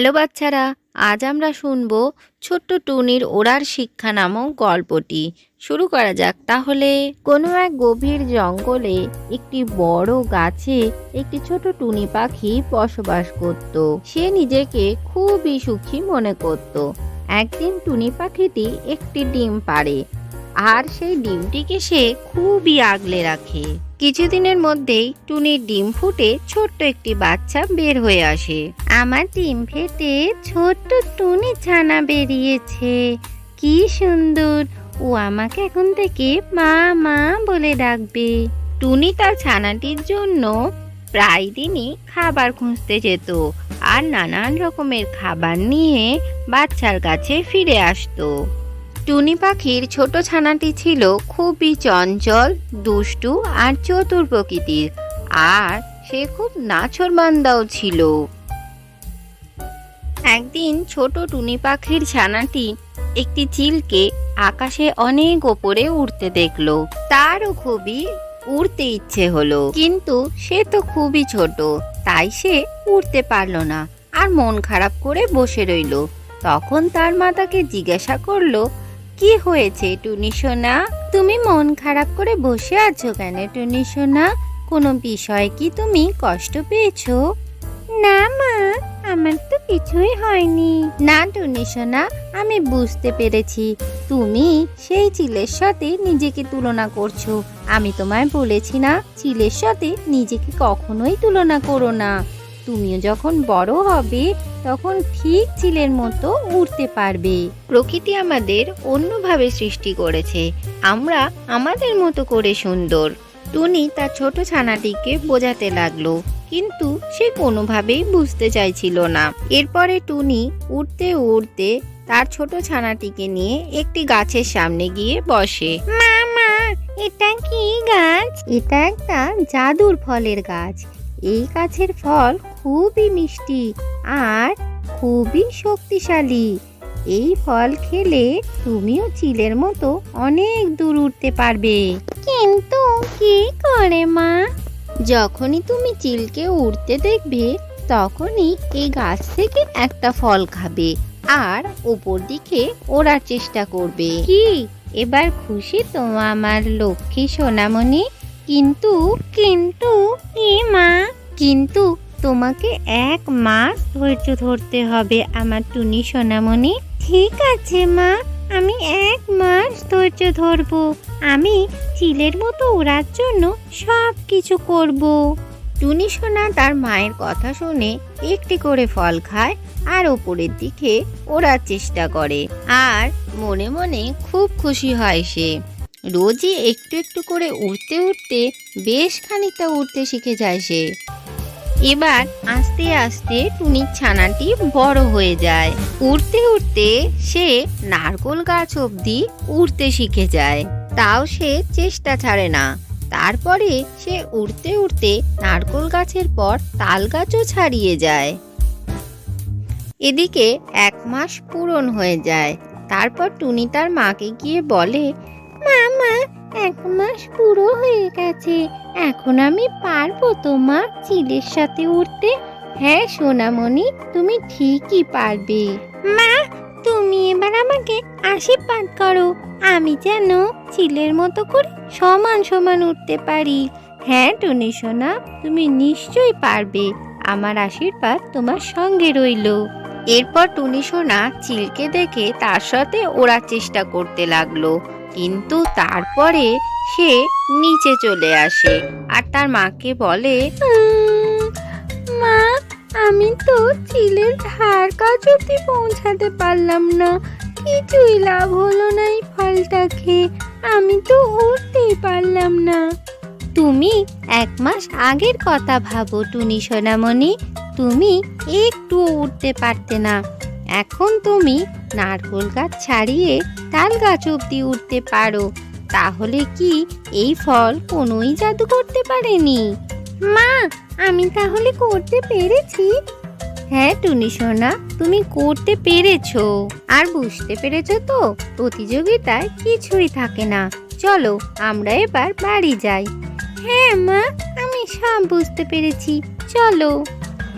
Hello বাচ্চারা, আজ আমরা শুনব ছোট্ট টুনির ওড়ার শিক্ষা নামক গল্পটি। শুরু করা যাক তাহলে। কোনো এক গভীর জঙ্গলে একটি বড় গাছে একটি ছোট টুনি পাখি বসবাস করত। সে নিজেকে খুবই সুখী মনে করত। একদিন টুনি পাখিটি একটি ডিম পাড়ে। আর সেই ডিমটিকে সে খুবই আগলে রাখে। কিছুদিনের মধ্যেই টুনির ডিম ফুটে ছোট্ট একটি বাচ্চা বের হয়ে আসে। আমার ডিম ফেটে ছোট্ট টুনি ছানা বেরিয়েছে। কি সুন্দর। ও আমাকে এখন থেকে মা মা বলে ডাকবে। টুনি তার ছানাটির জন্য প্রায় দিনই খাবার খুঁজতে যেত আর নানান রকমের খাবার নিয়ে বাচ্চার কাছে ফিরে আসতো। টুনি পাখির ছোট ছানাটি ছিল খুবই চঞ্চল, দুষ্টু আর চতুর প্রকৃতির। আর সে খুব নাছরবান্দাও ছিল। একদিন ছোট টুনি পাখির ছানাটি একটি চিলকে আকাশে অনেক ওপরে উড়তে দেখল। তারও খুবই উড়তে ইচ্ছে হলো। কিন্তু সে তো খুবই ছোট, তাই সে উড়তে পারল না আর মন খারাপ করে বসে রইল। তখন তার মাতাকে জিজ্ঞাসা করল কি হয়েছে টুনি সোনা? তুমি মন খারাপ করে বসে আছো কেন টুনি সোনা? কোনো বিষয়ে কি তুমি কষ্ট পেয়েছ? না মা আমার তো কিছুই হয়নি। না টুনি সোনা আমি বুঝতে পেরেছি। তুমি সেই চিলের সাথে নিজেকে তুলনা করছ। আমি তোমায় বলেছি না চিলের সাথে নিজেকে কখনোই তুলনা করো না। তুমিও যখন বড় হবে তখন ঠিক চিলের মতো উড়তে পারবে। প্রকৃতি আমাদের অন্যভাবে সৃষ্টি করেছে। আমরা আমাদের মতো করে সুন্দর। টুনি তার ছোট ছানাটিকে বোঝাতে লাগল কিন্তু সে কোনোভাবেই বুঝতে চাইছিল না। এরপরে টুনি উড়তে উড়তে তার ছোট ছানাটিকে নিয়ে একটি গাছের সামনে গিয়ে বসে। মামা এটা কি গাছ? এটা একটা জাদুর ফলের গাছ। এই গাছের ফল খুবই মিষ্টি আর খুবই শক্তিশালী। এই ফল খেলে তুমিও চিলের মতো অনেক দূর উঠতে পারবে। কিন্তু কি করে, মা? যখনই তুমি চিলকে উড়তে দেখবে, তখনই এই গাছ থেকে একটা ফল খাবে আর ওপর দিকে ওড়ার চেষ্টা করবে। কি? এবার খুশি তো আমার লক্ষ্মী সোনামণি। কিন্তু কিন্তু কি মা, কিন্তু তোমাকে এক মাস ধৈর্য ধরতে হবে, আমার টুনি সোনামণি। ঠিক আছে, মা, আমি এক মাস ধৈর্য ধরবো। আমি চিলের মতো ওড়ার জন্য সব কিছু করব। টুনি সোনা তার মায়ের কথা শুনে একটি করে ফল খায় আর ওপরের দিকে ওড়ার চেষ্টা করে। আর মনে মনে খুব খুশি হয় সে। রোজই একটু একটু করে উঠতে উঠতে বেশ খানিকটা উঠতে শিখে যায় সে। এবার আস্তে আস্তে টুনির ছানাটি বড় হয়ে যায়। উড়তে উড়তে সে নারকোল গাছ অবধি উড়তে শিখে যায়। তাও সে চেষ্টা ছাড়ে না। তারপরে সে উড়তে উড়তে নারকোল গাছের পর তাল গাছও ছাড়িয়ে যায়। এদিকে এক মাস পূরণ হয়ে যায়। তারপর টুনি তার মাকে গিয়ে বলে, মামা এক মাস পুরো হয়ে গেছে। এখন আমি পারব তো মা চিলের সাথে উঠতে হ্যাঁ সোনামণি, তুমি ঠিকই পারবে। মা, তুমি এবার আমাকে আশীর্বাদ করো। আমি যেন চিলের মতো করে সমান সমান উঠতে পারি। হ্যাঁ টুনি সোনা, তুমি নিশ্চয়ই পারবে। আমার আশীর্বাদ তোমার সঙ্গে রইল। এরপর টুনি সোনা চিলকে দেখে তার সাথে ওড়ার চেষ্টা করতে লাগল। কিন্তু তারপরে সে নিচে চলে আসে আর তার মাকে বলে মা, আমি তো চিলের ধার কাছ অব্দি পৌঁছাতে পারলাম না। কিছুই লাভ হলো না এই ফলটা খেয়ে আমি তো উঠতেই পারলাম না। তুমি এক মাস আগের কথা ভাবো টুনি সোনামণি। তুমি একটু উঠতে পারতে না। এখন তুমি নারকোল গাছ ছাড়িয়ে তাল গাছ অব্দি উঠতে পারো। তাহলে কি এই ফল কোনোই জাদু করতে পারেনি? মা, আমি তাহলে করতে পেরেছি। হ্যাঁ টুনি সোনা, তুমি করতে পেরেছ। আর বুঝতে পেরেছ তো, প্রতিযোগিতায় কিছুই থাকে না। চলো, আমরা এবার বাড়ি যাই। হ্যাঁ মা, আমি সব বুঝতে পেরেছি। চলো।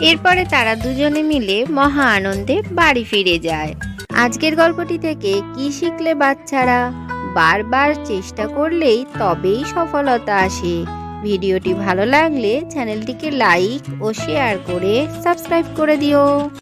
এরপরে তারা দুজনে মিলে মহা আনন্দে বাড়ি ফিরে যায়। আজকের গল্পটি থেকে কি শিখলে বাচ্চারা? বারবার চেষ্টা করলেই তবেই সফলতা আসে। ভিডিওটি ভালো লাগলে চ্যানেলটিকে লাইক ও শেয়ার করে সাবস্ক্রাইব করে দিও।